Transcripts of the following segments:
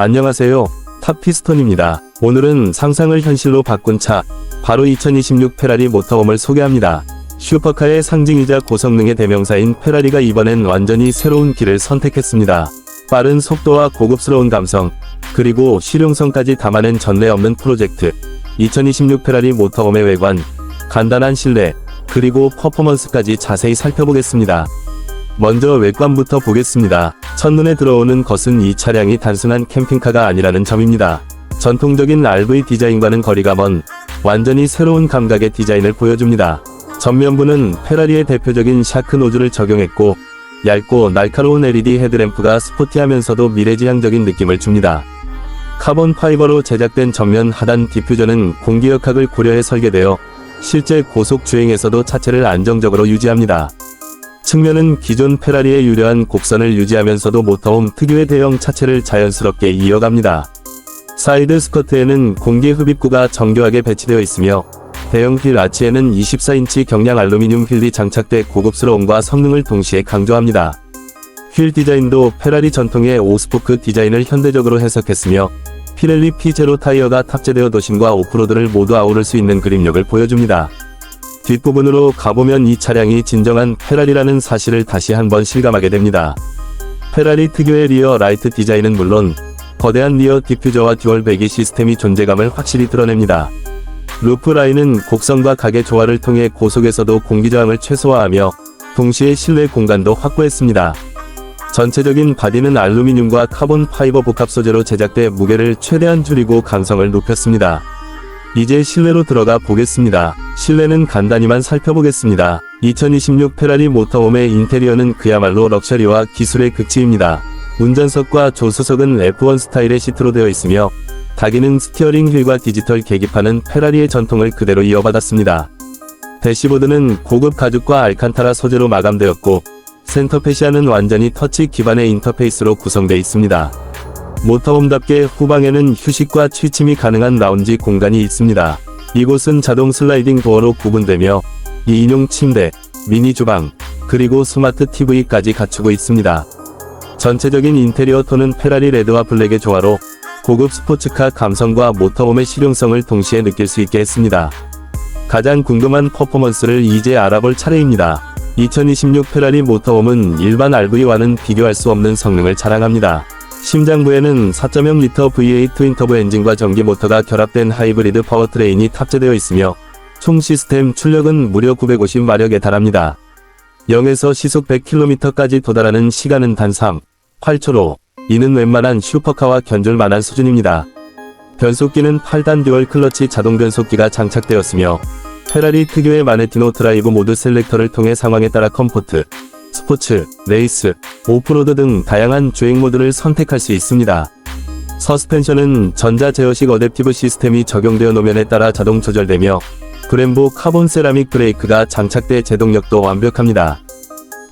안녕하세요. 탑피스톤입니다. 오늘은 상상을 현실로 바꾼 차, 바로 2026 페라리 모터홈을 소개합니다. 슈퍼카의 상징이자 고성능의 대명사인 페라리가 이번엔 완전히 새로운 길을 선택했습니다. 빠른 속도와 고급스러운 감성, 그리고 실용성까지 담아낸 전례 없는 프로젝트. 2026 페라리 모터홈의 외관, 간단한 실내, 그리고 퍼포먼스까지 자세히 살펴보겠습니다. 먼저 외관부터 보겠습니다. 첫눈에 들어오는 것은 이 차량이 단순한 캠핑카가 아니라는 점입니다. 전통적인 RV 디자인과는 거리가 먼 완전히 새로운 감각의 디자인을 보여줍니다. 전면부는 페라리의 대표적인 샤크 노즐을 적용했고 얇고 날카로운 LED 헤드램프가 스포티하면서도 미래지향적인 느낌을 줍니다. 카본 파이버로 제작된 전면 하단 디퓨저는 공기역학을 고려해 설계되어 실제 고속 주행에서도 차체를 안정적으로 유지합니다. 측면은 기존 페라리의 유려한 곡선을 유지하면서도 모터홈 특유의 대형 차체를 자연스럽게 이어갑니다. 사이드 스커트에는 공기 흡입구가 정교하게 배치되어 있으며 대형 휠 아치에는 24인치 경량 알루미늄 휠이 장착돼 고급스러움과 성능을 동시에 강조합니다. 휠 디자인도 페라리 전통의 오스포크 디자인을 현대적으로 해석했으며 피렐리 P0 타이어가 탑재되어 도심과 오프로드를 모두 아우를 수 있는 그립력을 보여줍니다. 뒷부분으로 가보면 이 차량이 진정한 페라리라는 사실을 다시 한번 실감하게 됩니다. 페라리 특유의 리어 라이트 디자인은 물론 거대한 리어 디퓨저와 듀얼 배기 시스템이 존재감을 확실히 드러냅니다. 루프 라인은 곡선과 각의 조화를 통해 고속에서도 공기 저항을 최소화하며 동시에 실내 공간도 확보했습니다. 전체적인 바디는 알루미늄과 카본 파이버 복합 소재로 제작돼 무게를 최대한 줄이고 강성을 높였습니다. 이제 실내로 들어가 보겠습니다. 실내는 간단히만 살펴보겠습니다. 2026 페라리 모터홈의 인테리어는 그야말로 럭셔리와 기술의 극치입니다. 운전석과 조수석은 F1 스타일의 시트로 되어 있으며 다기능 스티어링 휠과 디지털 계기판은 페라리의 전통을 그대로 이어받았습니다. 대시보드는 고급 가죽과 알칸타라 소재로 마감되었고 센터 페시아는 완전히 터치 기반의 인터페이스로 구성되어 있습니다. 모터홈답게 후방에는 휴식과 취침이 가능한 라운지 공간이 있습니다. 이곳은 자동 슬라이딩 도어로 구분되며 2인용 침대, 미니 주방, 그리고 스마트 TV까지 갖추고 있습니다. 전체적인 인테리어 톤은 페라리 레드와 블랙의 조화로 고급 스포츠카 감성과 모터홈의 실용성을 동시에 느낄 수 있게 했습니다. 가장 궁금한 퍼포먼스를 이제 알아볼 차례입니다. 2026 페라리 모터홈은 일반 RV와는 비교할 수 없는 성능을 자랑합니다. 심장부에는 4.0L V8 트윈터보 엔진과 전기 모터가 결합된 하이브리드 파워트레인이 탑재되어 있으며 총 시스템 출력은 무려 950마력에 달합니다. 0에서 시속 100km까지 도달하는 시간은 단 3, 8초로 이는 웬만한 슈퍼카와 견줄만한 수준입니다. 변속기는 8단 듀얼 클러치 자동 변속기가 장착되었으며 페라리 특유의 마네티노 드라이브 모드 셀렉터를 통해 상황에 따라 컴포트, 스포츠, 레이스, 오프로드 등 다양한 주행 모드를 선택할 수 있습니다. 서스펜션은 전자 제어식 어댑티브 시스템이 적용되어 노면에 따라 자동 조절되며 브렘보 카본 세라믹 브레이크가 장착돼 제동력도 완벽합니다.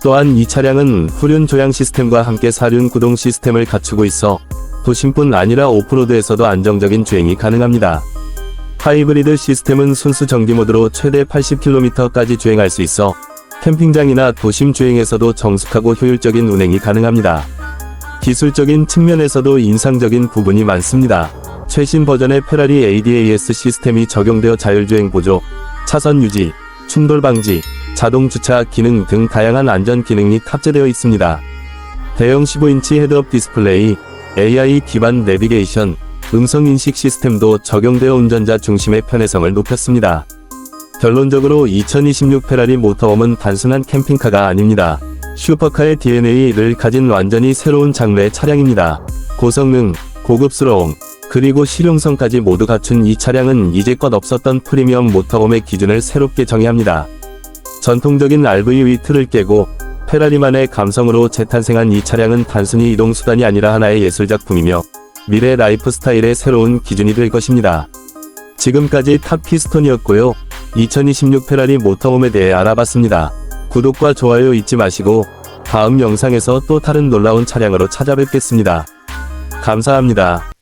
또한 이 차량은 후륜 조향 시스템과 함께 사륜 구동 시스템을 갖추고 있어 도심뿐 아니라 오프로드에서도 안정적인 주행이 가능합니다. 하이브리드 시스템은 순수 전기 모드로 최대 80km까지 주행할 수 있어 캠핑장이나 도심 주행에서도 정숙하고 효율적인 운행이 가능합니다. 기술적인 측면에서도 인상적인 부분이 많습니다. 최신 버전의 페라리 ADAS 시스템이 적용되어 자율주행 보조, 차선 유지, 충돌 방지, 자동 주차 기능 등 다양한 안전 기능이 탑재되어 있습니다. 대형 15인치 헤드업 디스플레이, AI 기반 내비게이션, 음성 인식 시스템도 적용되어 운전자 중심의 편의성을 높였습니다. 결론적으로 2026 페라리 모터홈은 단순한 캠핑카가 아닙니다. 슈퍼카의 DNA를 가진 완전히 새로운 장르의 차량입니다. 고성능, 고급스러움, 그리고 실용성까지 모두 갖춘 이 차량은 이제껏 없었던 프리미엄 모터홈의 기준을 새롭게 정의합니다. 전통적인 RV의 틀을 깨고 페라리만의 감성으로 재탄생한 이 차량은 단순히 이동수단이 아니라 하나의 예술작품이며 미래 라이프 스타일의 새로운 기준이 될 것입니다. 지금까지 탑키스톤이었고요. 2026 페라리 모터홈에 대해 알아봤습니다. 구독과 좋아요 잊지 마시고 다음 영상에서 또 다른 놀라운 차량으로 찾아뵙겠습니다. 감사합니다.